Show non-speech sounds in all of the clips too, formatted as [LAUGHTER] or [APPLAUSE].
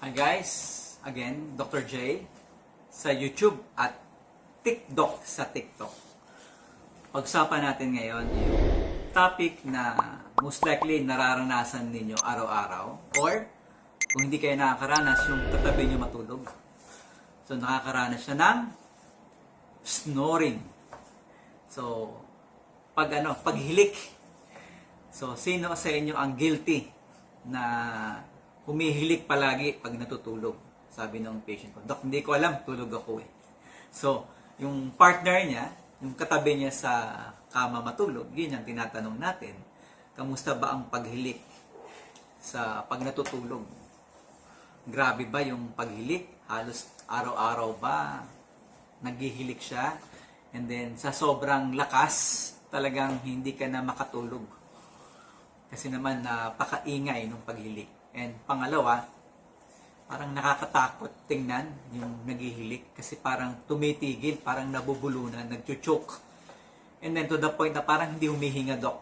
Hi guys, again, Dr. J sa YouTube at TikTok sa TikTok. Pag-usapan natin ngayon yung topic na most likely nararanasan ninyo araw-araw or kung hindi kayo nakakaranas, yung katabi nyo matulog. So, nakakaranas siya ng snoring. So, pag ano, paghilik. So, sino sa inyo ang guilty na humihilik palagi pag natutulog? Sabi ng patient ko, Dok, hindi ko alam, tulog ako eh. So, yung partner niya, yung katabi niya sa kama matulog, yun ang tinatanong natin, kamusta ba ang paghilik sa pag natutulog? Grabe ba yung paghilik? Halos araw-araw ba naghihilik siya? And then, sa sobrang lakas, talagang hindi ka na makatulog. Kasi naman, napakaingay nung paghilik. And pangalawa, parang nakakatakot tingnan yung naghihilik kasi parang tumitigil, parang nabubulunan, nagchuchok. And then to the point na parang hindi humihinga, Dok.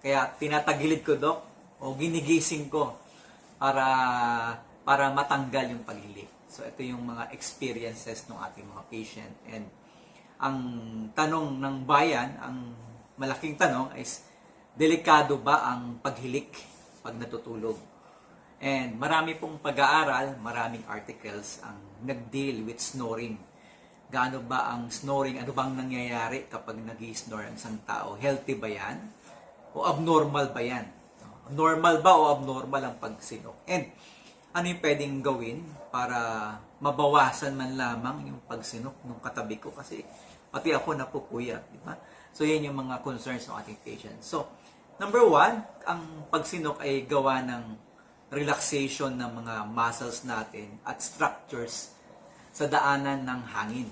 Kaya tinatagilid ko, Dok, o ginigising ko para para matanggal yung paghilik. So ito yung mga experiences ng ating mga patient. And ang tanong ng bayan, ang malaking tanong is, delikado ba ang paghilik pag natutulog? And marami pong pag-aaral, maraming articles ang nag-deal with snoring. Gaano ba ang snoring? Ano bang nangyayari kapag nag snore ang isang tao? Healthy ba yan? O abnormal ba yan? Normal ba o abnormal ang pagsinok? And ano yung pwedeng gawin para mabawasan man lamang yung pagsinok ng katabi ko? Kasi pati ako napupuyat, di ba? So, yan yung mga concerns ng ating patient. So, number one, ang pagsinok ay gawa ng relaxation ng mga muscles natin at structures sa daanan ng hangin.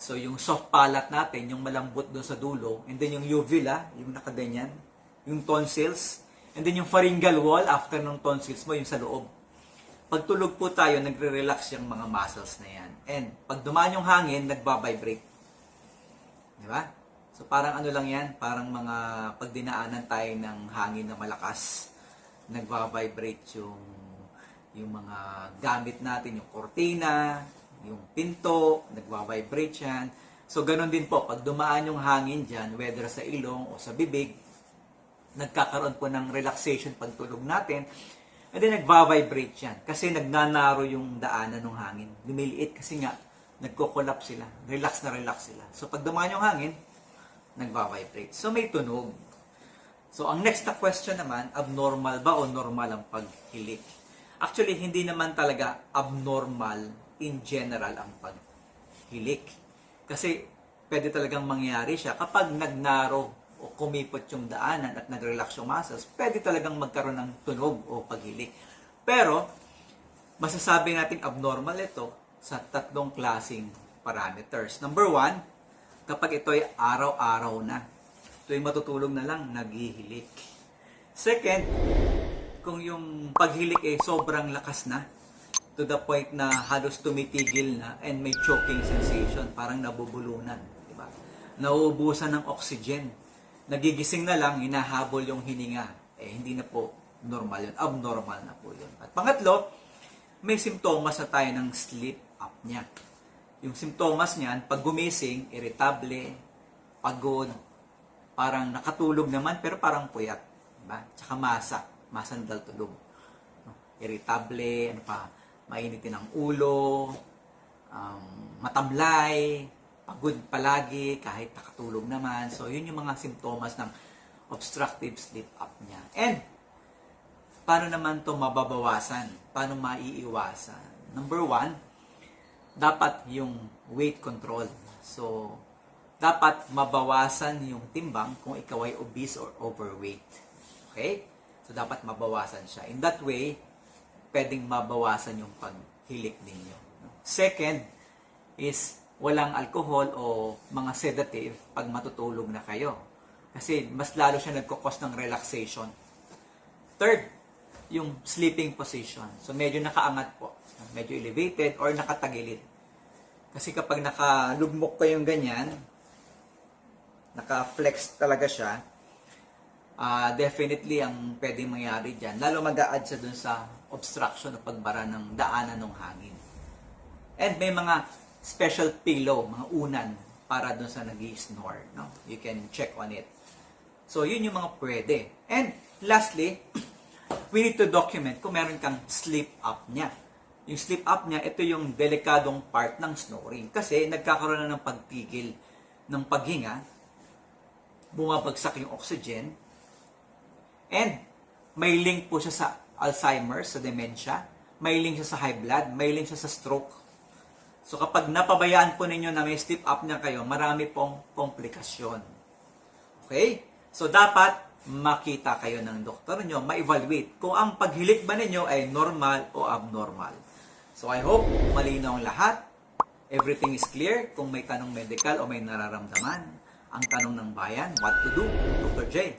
So, yung soft palate natin, yung malambot doon sa dulo, and then yung uvula, yung nakaganyan, yung tonsils, and then yung pharyngeal wall after ng tonsils mo, yung sa loob. Pag tulog po tayo, nagre-relax yung mga muscles na yan. And pag dumaan yung hangin, nagba-vibrate. Di ba? So parang ano lang yan, parang mga pagdinaanan tayo ng hangin na malakas, nagva-vibrate yung yung mga gamit natin, yung kortina, yung pinto, nagva-vibrate yan. So ganun din po, pag dumaan yung hangin dyan, whether sa ilong o sa bibig, nagkakaroon po ng relaxation pag tulog natin, and then nagva-vibrate yan. Kasi nagnanaro yung daanan ng hangin. Lumiliit kasi nga, nagko-collapse sila. Relax na relax sila. So pag dumaan yung hangin, nagva-vibrate. So may tunog. So ang next na question naman, abnormal ba o normal ang paghilik? Actually, hindi naman talaga abnormal in general ang paghilik. Kasi pwede talagang mangyari siya kapag nagnaro o kumipot yung daanan at nag-relax yung muscles, pwede talagang magkaroon ng tunog o paghilik. Pero, masasabi natin abnormal ito sa tatlong klasing parameters. Number one, kapag ito ay araw-araw na. Ay matutulog na lang, naghihilik. Second, kung yung paghilik ay sobrang lakas na, to the point na halos tumitigil na and may choking sensation, parang nabubulunan. Diba? Nauubusan ng oxygen. Nagigising na lang, hinahabol yung hininga. Eh, hindi na po normal yun. Abnormal na po yun. At pangatlo, may simptomas na tayo ng sleep apnea. Yung simptomas niyan, pag gumising, irritable, pagod, parang nakatulog naman pero parang puyat. Diba? Tsaka masa, masandal tulog. Irritable, ano pa, mainitin ang ulo, um, matamlay, pagod palagi kahit nakatulog naman. So, yun yung mga simptomas ng obstructive sleep apnea. And, paano naman to mababawasan? Paano maiiwasan? Number one, dapat yung weight control. So, dapat mabawasan yung timbang kung ikaw ay obese or overweight. Okay? So, dapat mabawasan siya. In that way, pwedeng mabawasan yung paghilik ninyo. Second is walang alcohol o mga sedative pag matutulog na kayo. Kasi mas lalo siya nagkukos ng relaxation. Third, yung sleeping position. So medyo nakaangat po. Medyo elevated or nakatagilid. Kasi kapag nakalugmok kayong ganyan, naka-flex talaga siya, ah, definitely ang pwedeng mangyari dyan, lalo mag-a-add siya dun sa obstruction o pagbara ng daanan ng hangin. And may mga special pillow, mga unan, para dun sa nag snore No? You can check on it. So, yun yung mga pwede. And lastly, [CLEARS THROAT] we need to document kung meron kang sleep apnea. Yung sleep apnea, ito yung delikadong part ng snoring. Kasi nagkakaroon na ng pagpigil ng paghinga, bumabagsak yung oxygen, and may link po siya sa Alzheimer's, sa dementia, may link siya sa high blood, may link siya sa stroke. So kapag napabayaan po ninyo na may sleep apnea kayo, marami pong komplikasyon. Okay? So dapat makita kayo ng doktor nyo, ma-evaluate kung ang paghilik ba ninyo ay normal o abnormal. So I hope malinaw ang lahat. Everything is clear. Kung may tanong medical o may nararamdaman, ang tanong ng bayan, what to do? Dr. J.